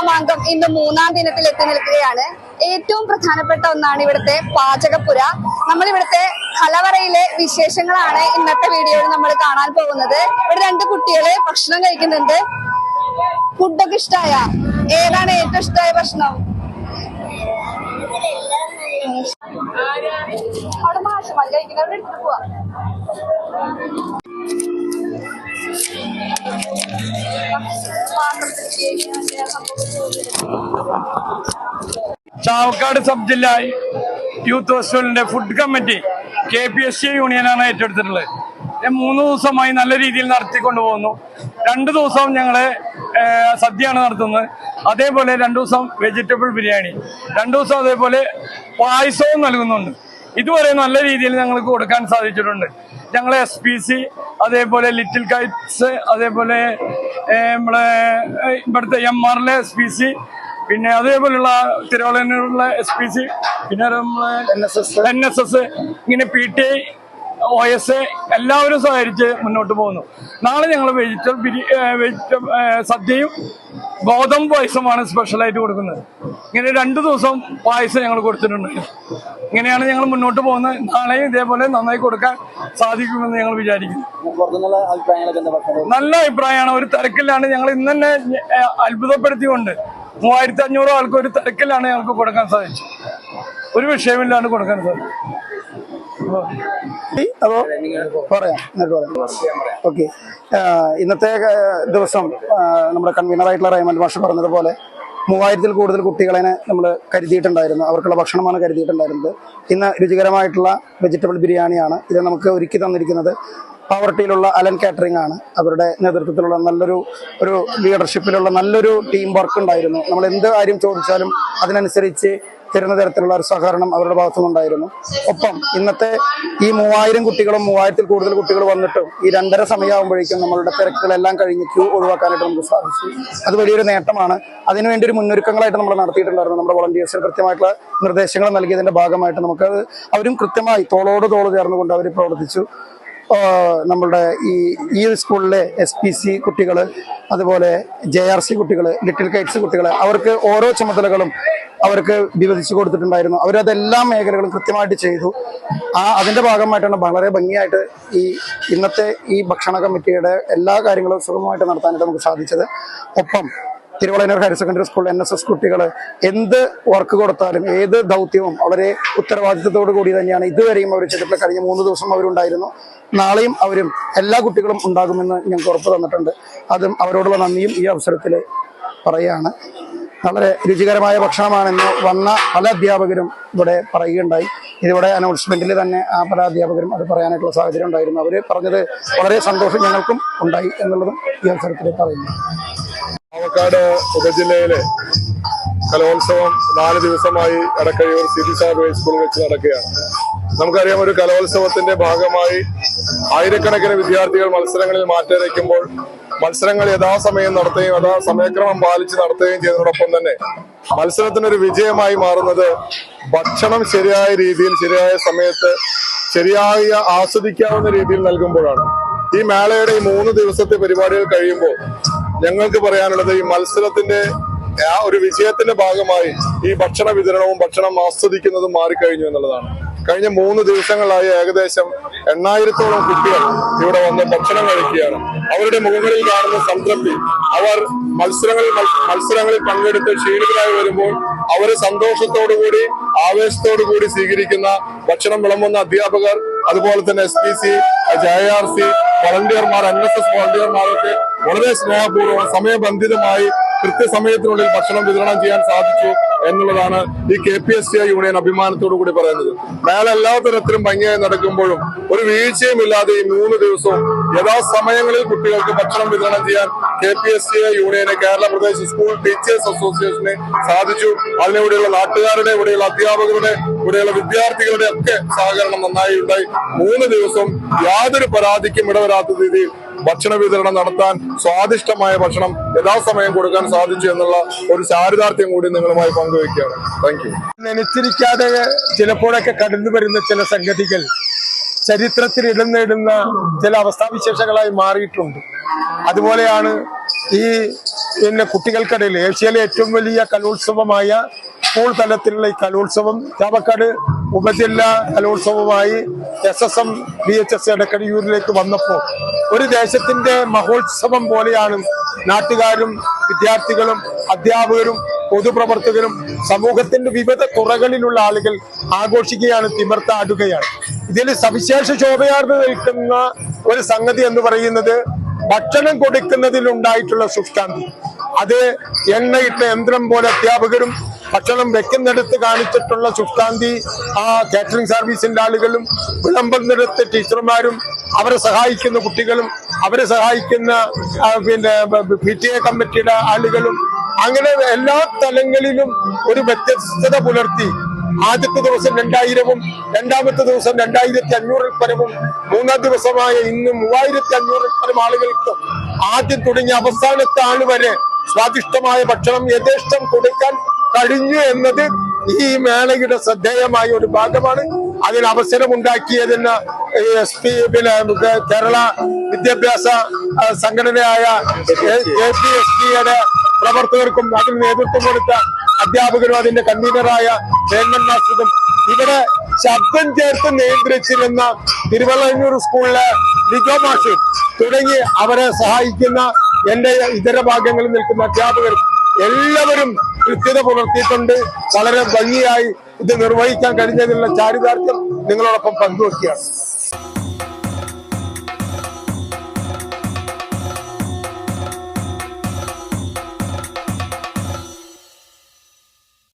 മാമാങ്കം ഇന്ന് മൂന്നാം ദിനത്തിൽ എത്തി നിൽക്കുകയാണ്. ഏറ്റവും പ്രധാനപ്പെട്ട ഒന്നാണ് ഇവിടുത്തെ പാചകപ്പുര. നമ്മൾ ഇവിടുത്തെ കലവറയിലെ വിശേഷങ്ങളാണ് ഇന്നത്തെ വീഡിയോയിൽ നമ്മൾ കാണാൻ പോകുന്നത്. ഇവിടെ രണ്ട് കുട്ടികൾ ഭക്ഷണം കഴിക്കുന്നുണ്ട്. ഫുഡൊക്കെ ഇഷ്ടമായ ഏതാണ് ഏറ്റവും ഇഷ്ടമായ ഭക്ഷണം? അവിടെ പോവാ. ചാവക്കാട് സബ് ജില്ല youth ഫെസ്റ്റിവലിന്റെ food committee K P S C യൂണിയനാണ് ഏറ്റെടുത്തിട്ടുള്ളത്. മൂന്ന് ദിവസമായി നല്ല രീതിയിൽ നടത്തിക്കൊണ്ടു പോകുന്നു. രണ്ട് ദിവസം ഞങ്ങൾ സദ്യയാണ് നടത്തുന്നത്. അതേപോലെ രണ്ടു ദിവസം വെജിറ്റബിൾ ബിരിയാണി. രണ്ടു ദിവസം അതേപോലെ പായസവും നൽകുന്നുണ്ട്. ഇതുവരെ നല്ല രീതിയിൽ ഞങ്ങൾക്ക് കൊടുക്കാൻ സാധിച്ചിട്ടുണ്ട്. ഞങ്ങൾ എസ് പി സി അതേപോലെ ലിറ്റിൽ കൈറ്റ്സ് അതേപോലെ നമ്മളെ ഇവിടുത്തെ എം ആറിലെ എസ് പി സി പിന്നെ അതേപോലെയുള്ള തിരുവള്ളൂരിലുള്ള എസ് പി സി പിന്നെ നമ്മളെ എൻ എസ് എസ് ഇങ്ങനെ പി ടി ഒ എസ് എല്ലാവരും സഹകരിച്ച് മുന്നോട്ട് പോകുന്നു. നാളെ ഞങ്ങൾ വെജിറ്റബിൾ ബിരി വെജിറ്റബിൾ സദ്യയും ഗോതമ്പ് പായസമാണ് സ്പെഷ്യലായിട്ട് കൊടുക്കുന്നത്. ഇങ്ങനെ രണ്ടു ദിവസം പായസം ഞങ്ങൾ കൊടുത്തിട്ടുണ്ട്. ഇങ്ങനെയാണ് ഞങ്ങൾ മുന്നോട്ട് പോകുന്നത്. നാളെയും ഇതേപോലെ നന്നായി കൊടുക്കാൻ സാധിക്കുമെന്ന് ഞങ്ങൾ വിചാരിക്കുന്നു. നല്ല അഭിപ്രായമാണ്. ഒരു തിരക്കിലാണ് ഞങ്ങൾ ഇന്ന് തന്നെ അത്ഭുതപ്പെടുത്തിക്കൊണ്ട് മൂവായിരത്തി അഞ്ഞൂറ് ആൾക്ക് ഒരു തിരക്കിലാണ് ഞങ്ങൾക്ക് കൊടുക്കാൻ സാധിച്ചത്. ഒരു വിഷയമില്ലാണ്ട് കൊടുക്കാൻ സാധിച്ചു അതോ പറയാം എന്നിട്ട് പറയാം. ഓക്കെ. ഇന്നത്തെ ദിവസം നമ്മുടെ കൺവീനറായിട്ടുള്ള റഹ്മാൻ മാഷ് പറഞ്ഞതുപോലെ മൂവായിരത്തിൽ കൂടുതൽ കുട്ടികളെ നമ്മൾ കരുതിയിട്ടുണ്ടായിരുന്നു. അവർക്കുള്ള ഭക്ഷണമാണ് കരുതിയിട്ടുണ്ടായിരുന്നത്. ഇന്ന് രുചികരമായിട്ടുള്ള വെജിറ്റബിൾ ബിരിയാണിയാണ് ഇത് നമുക്ക് ഒരുക്കി തന്നിരിക്കുന്നത്. പവർട്ടിയിലുള്ള അലൻ കാറ്ററിംഗ് ആണ്. അവരുടെ നേതൃത്വത്തിലുള്ള നല്ലൊരു ഒരു ലീഡർഷിപ്പിലുള്ള നല്ലൊരു ടീം വർക്ക് ഉണ്ടായിരുന്നു. നമ്മൾ എന്ത് കാര്യം ചോദിച്ചാലും അതിനനുസരിച്ച് തരുന്ന തരത്തിലുള്ള ഒരു സഹകരണം അവരുടെ ഭാഗത്തുനിന്നുണ്ടായിരുന്നു. ഒപ്പം ഇന്നത്തെ ഈ മൂവായിരം കുട്ടികളും മൂവായിരത്തിൽ കൂടുതൽ കുട്ടികൾ വന്നിട്ടും ഈ രണ്ടര സമയമാകുമ്പോഴേക്കും നമ്മളുടെ തിരക്കുകളെല്ലാം കഴിഞ്ഞ് ക്യൂ ഒഴിവാക്കാനായിട്ട് നമുക്ക് സാധിച്ചു. അത് വലിയൊരു നേട്ടമാണ്. അതിനുവേണ്ടി ഒരു മുന്നൊരുക്കങ്ങളായിട്ട് നമ്മൾ നടത്തിയിട്ടുണ്ടായിരുന്നു. നമ്മുടെ വോളണ്ടിയേഴ്സിന് കൃത്യമായിട്ടുള്ള നിർദ്ദേശങ്ങൾ നൽകിയതിന്റെ ഭാഗമായിട്ട് നമുക്ക് അവരും കൃത്യമായി തോളോട് തോൾ ചേർന്നുകൊണ്ട് അവർ പ്രവർത്തിച്ചു. നമ്മളുടെ ഈ ഈ സ്കൂളിലെ എസ് പി സി കുട്ടികൾ അതുപോലെ ജെ ആർ സി കുട്ടികൾ ലിറ്റിൽ കൈറ്റ്സ് കുട്ടികൾ അവർക്ക് ഓരോ ചുമതലകളും അവർക്ക് വിഭജിച്ചു കൊടുത്തിട്ടുണ്ടായിരുന്നു. അവരതെല്ലാ മേഖലകളും കൃത്യമായിട്ട് ചെയ്തു. ആ അതിന്റെ ഭാഗമായിട്ടാണ് വളരെ ഭംഗിയായിട്ട് ഈ ഇന്നത്തെ ഈ ഭക്ഷണ കമ്മിറ്റിയുടെ എല്ലാ കാര്യങ്ങളും സുഗമമായിട്ട് നടത്താനായിട്ട് നമുക്ക് സാധിച്ചത്. ഒപ്പം Thiruvallur higher secondary school N S S കുട്ടികൾ എന്ത് വർക്ക് കൊടുത്താലും ഏത് ദൗത്യവും വളരെ ഉത്തരവാദിത്തത്തോടു കൂടി തന്നെയാണ്. ഇതുവരെയും അവർ ചെയ്തിട്ടുള്ള കഴിഞ്ഞ മൂന്ന് ദിവസം അവരുണ്ടായിരുന്നു. നാളെയും അവരും എല്ലാ കുട്ടികളും ഉണ്ടാകുമെന്ന് ഞങ്ങൾക്ക് ഉറപ്പ് തന്നിട്ടുണ്ട്. അതും അവരോടുള്ള നന്ദിയും ഈ അവസരത്തിൽ പറയുകയാണ് വളരെ രുചികരമായ ഭക്ഷണമാണെന്ന് വന്ന പല അധ്യാപകരും ഇവിടെ പറയുകയുണ്ടായി. ഇതിവിടെ അനൗൺസ്മെന്റിൽ തന്നെ ആ പല അധ്യാപകരും അത് പറയാനായിട്ടുള്ള സാഹചര്യം ഉണ്ടായിരുന്നു. അവർ പറഞ്ഞത് വളരെ സന്തോഷം ഞങ്ങൾക്കും ഉണ്ടായി എന്നുള്ളതും ഈ അവസരത്തിൽ പറയുന്നു. പാവക്കാട് ഉപജില്ലയിലെ കലോത്സവം നാല് ദിവസമായി എടക്കഴിയൂർ സിറ്റി സാബ് സ്കൂളിൽ വെച്ച് നടക്കുകയാണ്. നമുക്കറിയാം ഒരു കലോത്സവത്തിന്റെ ഭാഗമായി ആയിരക്കണക്കിന് വിദ്യാർത്ഥികൾ മത്സരങ്ങളിൽ മാറ്റിരയ്ക്കുമ്പോൾ മത്സരങ്ങൾ യഥാസമയം നടത്തുകയും യഥാ സമയക്രമം പാലിച്ച് നടത്തുകയും ചെയ്തതോടൊപ്പം തന്നെ മത്സരത്തിനൊരു വിജയമായി മാറുന്നത് ഭക്ഷണം ശരിയായ രീതിയിൽ ശരിയായ സമയത്ത് ശരിയായ ആസ്വദിക്കാവുന്ന രീതിയിൽ നൽകുമ്പോഴാണ്. ഈ മേളയുടെ ഈ മൂന്ന് ദിവസത്തെ പരിപാടികൾ കഴിയുമ്പോൾ ഞങ്ങൾക്ക് പറയാനുള്ളത് ഈ മത്സരത്തിന്റെ ആ ഒരു വിജയത്തിന്റെ ഭാഗമായി ഈ ഭക്ഷണ വിതരണവും ഭക്ഷണം ആസ്വദിക്കുന്നതും മാറിക്കഴിഞ്ഞു എന്നുള്ളതാണ്. കഴിഞ്ഞ മൂന്ന് ദിവസങ്ങളായി ഏകദേശം എണ്ണായിരത്തോളം കുട്ടികൾ ഇവിടെ വന്ന് ഭക്ഷണം കഴിക്കുകയാണ്. അവരുടെ മുഖങ്ങളിൽ കാണുന്ന സംതൃപ്തി അവർ മത്സരങ്ങളിൽ മത്സരങ്ങളിൽ പങ്കെടുത്ത് ക്ഷീണിതരായി വരുമ്പോൾ അവരെ സന്തോഷത്തോടുകൂടി ആവേശത്തോടുകൂടി സ്വീകരിക്കുന്ന ഭക്ഷണം വിളമ്പുന്ന അധ്യാപകർ അതുപോലെ തന്നെ എസ് ജെ ആർ സി വളണ്ടിയർമാർ എൻ എസ് എസ് വളണ്ടിയർമാരൊക്കെ വളരെ സ്നേഹപൂർവം സമയബന്ധിതമായി കൃത്യസമയത്തിനുള്ളിൽ ഭക്ഷണം വിതരണം ചെയ്യാൻ സാധിച്ചു. എന്നുള്ളതാണ് ഈ K P S C union അഭിമാനത്തോടു കൂടി പറയുന്നത്. മേള എല്ലാ തരത്തിലും ഭംഗിയായി നടക്കുമ്പോഴും ഒരു വീഴ്ചയും ഇല്ലാതെ ഈ മൂന്ന് ദിവസവും യഥാസമയങ്ങളിൽ കുട്ടികൾക്ക് ഭക്ഷണം വിതരണം ചെയ്യാൻ കെ പി എസ് സി യൂണിയന് കേരള പ്രദേശ് സ്കൂൾ ടീച്ചേഴ്സ് അസോസിയേഷന് സാധിച്ചു. അതിനിവിടെയുള്ള നാട്ടുകാരുടെ ഇവിടെയുള്ള അധ്യാപകരുടെ ഇവിടെയുള്ള വിദ്യാർത്ഥികളുടെ ഒക്കെ സഹകരണം നന്നായി ഉണ്ടായി. മൂന്ന് ദിവസം യാതൊരു പരാതിക്കും ഇടവരാത്ത രീതിയിൽ ഭക്ഷണ വിതരണം നടത്താൻ സ്വാദിഷ്ടമായ ഭക്ഷണം യഥാസമയം കൊടുക്കാൻ സാധിച്ചു എന്നുള്ള ഒരു ചാരിതാർത്ഥ്യം കൂടി നിങ്ങളുമായി പങ്കുവയ്ക്കുകയാണ്. താങ്ക് യു നനച്ചിരിക്കാതെ ചിലപ്പോഴൊക്കെ കടന്നു വരുന്ന ചില സംഗതികൾ ചരിത്രത്തിൽ ഇടം നേടുന്ന ചില അവസ്ഥാവിശേഷങ്ങളായി മാറിയിട്ടുണ്ട്. അതുപോലെയാണ് ഈ പിന്നെ കുട്ടികൾക്കിടയിൽ ഏഷ്യയിലെ ഏറ്റവും വലിയ കലോത്സവമായ സ്കൂൾ തലത്തിലുള്ള ഈ കലോത്സവം ചാവക്കാട് ഉപജില്ലാ കലോത്സവമായി S S M B H S എടക്കടിയൂരിലേക്ക് വന്നപ്പോൾ ഒരു ദേശത്തിന്റെ മഹോത്സവം പോലെയാണ് നാട്ടുകാരും വിദ്യാർത്ഥികളും അധ്യാപകരും പൊതുപ്രവർത്തകരും സമൂഹത്തിന്റെ വിവിധ തുറകളിലുള്ള ആളുകൾ ആഘോഷിക്കുകയാണ് തിമർത്താടുകയാണ്. ഇതിൽ സവിശേഷ ശോഭയാർന്ന് നിൽക്കുന്ന ഒരു സംഗതി എന്ന് പറയുന്നത് ഭക്ഷണം കൊടുക്കുന്നതിൽ ഉണ്ടായിട്ടുള്ള സുഷ്കാന്തി അത് എണ്ണയിട്ട യന്ത്രം പോലെ അധ്യാപകരും ഭക്ഷണം വെക്കുന്നിടത്ത് കാണിച്ചിട്ടുള്ള സുഷ്കാന്തി ആ കാറ്ററിംഗ് സർവീസിന്റെ ആളുകളും വിളമ്പുന്നിടത്ത് ടീച്ചർമാരും അവരെ സഹായിക്കുന്ന കുട്ടികളും അവരെ സഹായിക്കുന്ന പിന്നെ പി ടി എ കമ്മിറ്റിയുടെ ആളുകളും അങ്ങനെ എല്ലാ തലങ്ങളിലും ഒരു വ്യത്യസ്തത പുലർത്തി. ആദ്യത്തെ ദിവസം രണ്ടായിരവും രണ്ടാമത്തെ ദിവസം രണ്ടായിരത്തി അഞ്ഞൂറിൽ പരവും മൂന്നാം ദിവസമായ ഇന്ന് മൂവായിരത്തി അഞ്ഞൂറിൽ പരം ആളുകൾക്ക് ആദ്യം തുടങ്ങി അവസാനത്തെ ആൾ വരെ സ്വാദിഷ്ടമായ ഭക്ഷണം യഥേഷ്ടം കൊടുക്കാൻ കഴിഞ്ഞു എന്നത് ഈ മേളയുടെ ശ്രദ്ധേയമായ ഒരു ഭാഗമാണ്. അതിന് അവസരമുണ്ടാക്കിയതിന് എസ് പി പിന്നെ കേരള വിദ്യാഭ്യാസ സംഘടനയായ കെ പി എസ് പിയുടെ പ്രവർത്തകർക്കും അതിന് നേതൃത്വം കൊടുത്ത അധ്യാപകരും അതിന്റെ കൺവീനറായ ഗവൺമെന്റ് മാസ്റ്ററും ഇവിടെ ശബ്ദം ചേർത്ത് നിയന്ത്രിച്ചിരുന്ന തിരുവള്ളൂർ സ്കൂളിലെ ലിജോ മാഷും തുടങ്ങി അവരെ സഹായിക്കുന്ന എന്റെ ഇതര ഭാഗങ്ങളിൽ നിൽക്കുന്ന അധ്യാപകർ എല്ലാവരും കൃത്യത പുലർത്തിയിട്ടുണ്ട്. വളരെ ഭംഗിയായി ഇത് നിർവഹിക്കാൻ കഴിഞ്ഞതിനുള്ള ചാരിതാർത്ഥ്യം നിങ്ങളോടൊപ്പം പങ്കുവെക്കുകയാണ്.